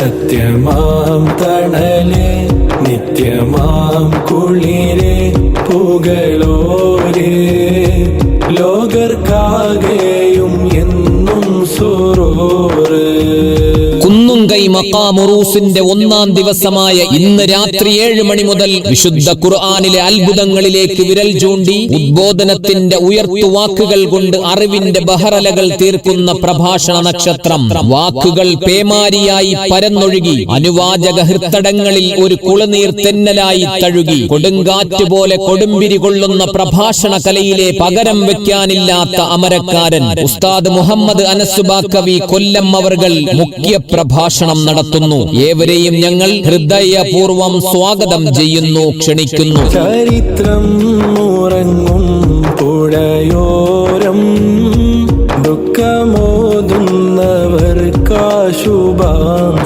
സത്യമാം തണൽ നിത്യമാം കുളിര് പുകളോര് ലോകർക്കാകെയും എന്നും സുറോറ്. മക്കാമുറൂസിന്റെ ഒന്നാം ദിവസമായ ഇന്ന് രാത്രി ഏഴ് മണി മുതൽ വിശുദ്ധ ഖുർആാനിലെ അത്ഭുതങ്ങളിലേക്ക് വിരൽ ചൂണ്ടി ഉദ്ബോധനത്തിന്റെ ഉയർത്തുവാക്കുകൾ കൊണ്ട് അറിവിന്റെ ബഹറലകൾ തീർക്കുന്ന പ്രഭാഷണ നക്ഷത്രം. വാക്കുകൾ പേമാരിയായി പരന്നൊഴുകി അനുവാചക ഹൃത്തടങ്ങളിൽ ഒരു കുളനീർ തെന്നലായി തഴുകി. കൊടുങ്കാറ്റ് പോലെ കൊടുമ്പിരി കൊള്ളുന്ന പ്രഭാഷണ കലയിലെ പകരം വെക്കാനില്ലാത്ത അമരക്കാരൻ ഉസ്താദ് മുഹമ്മദ് അനസുബാക്കവി കൊല്ലം അവർ മുഖ്യ പ്രഭാഷണം നടത്തുന്നു. ഏവരെയും ഞങ്ങൾ ഹൃദയപൂർവം സ്വാഗതം ചെയ്യുന്നു ക്ഷണിക്കുന്നു. ചരിത്രം ഉറങ്ങും പുഴയോരം. ദുഃഖമോതുന്നവർക്കാശുഭാം